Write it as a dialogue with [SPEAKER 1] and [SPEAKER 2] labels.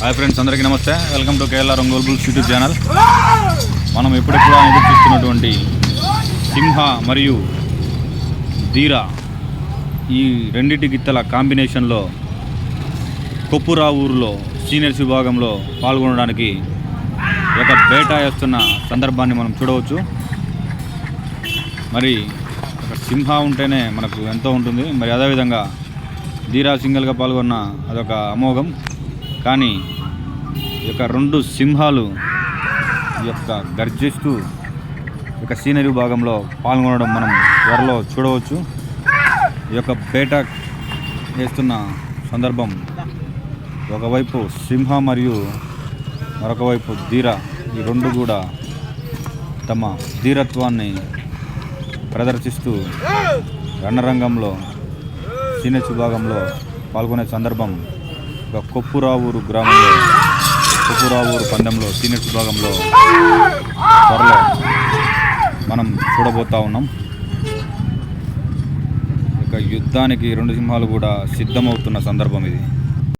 [SPEAKER 1] Hi friends అందరికీ నమస్తే. Welcome to Kerala రంగోల్ బుల్స్ యూట్యూబ్ ఛానల్ మనం ఎప్పుడెప్పుడు ఎదురు చూస్తున్నటువంటి సింహ మరియు ధీర ఈ రెండింటి గిత్తల కాంబినేషన్లో కొప్పురా ఊరులో సీనియర్స్ విభాగంలో పాల్గొనడానికి ఒక బేట సందర్భాన్ని మనం చూడవచ్చు. మరి ఒక సింహ ఉంటేనే మనకు ఎంతో ఉంటుంది. మరి అదేవిధంగా ధీరా సింగిల్గా పాల్గొన్న అదొక అమోఘం. కానీ ఈ యొక్క రెండు సింహాలు ఈ యొక్క గర్జిస్తూ యొక్క సీనరీ భాగంలో పాల్గొనడం మనం త్వరలో చూడవచ్చు. ఈ యొక్క పేట వేస్తున్న సందర్భం ఒకవైపు సింహ మరియు మరొక వైపు ధీర. ఈ రెండు కూడా తమ ధీరత్వాన్ని ప్రదర్శిస్తూ రణరంగంలో సీనియర్స్ విభాగంలో పాల్గొనే సందర్భం ఒక కొప్పురావూరు గ్రామంలో కొప్పురావూరు పందెంలో సీనియర్స్ విభాగంలో త్వరలో మనం చూడబోతా ఉన్నాం. ఇక యుద్ధానికి రెండు సింహాలు కూడా సిద్ధమవుతున్న సందర్భం ఇది.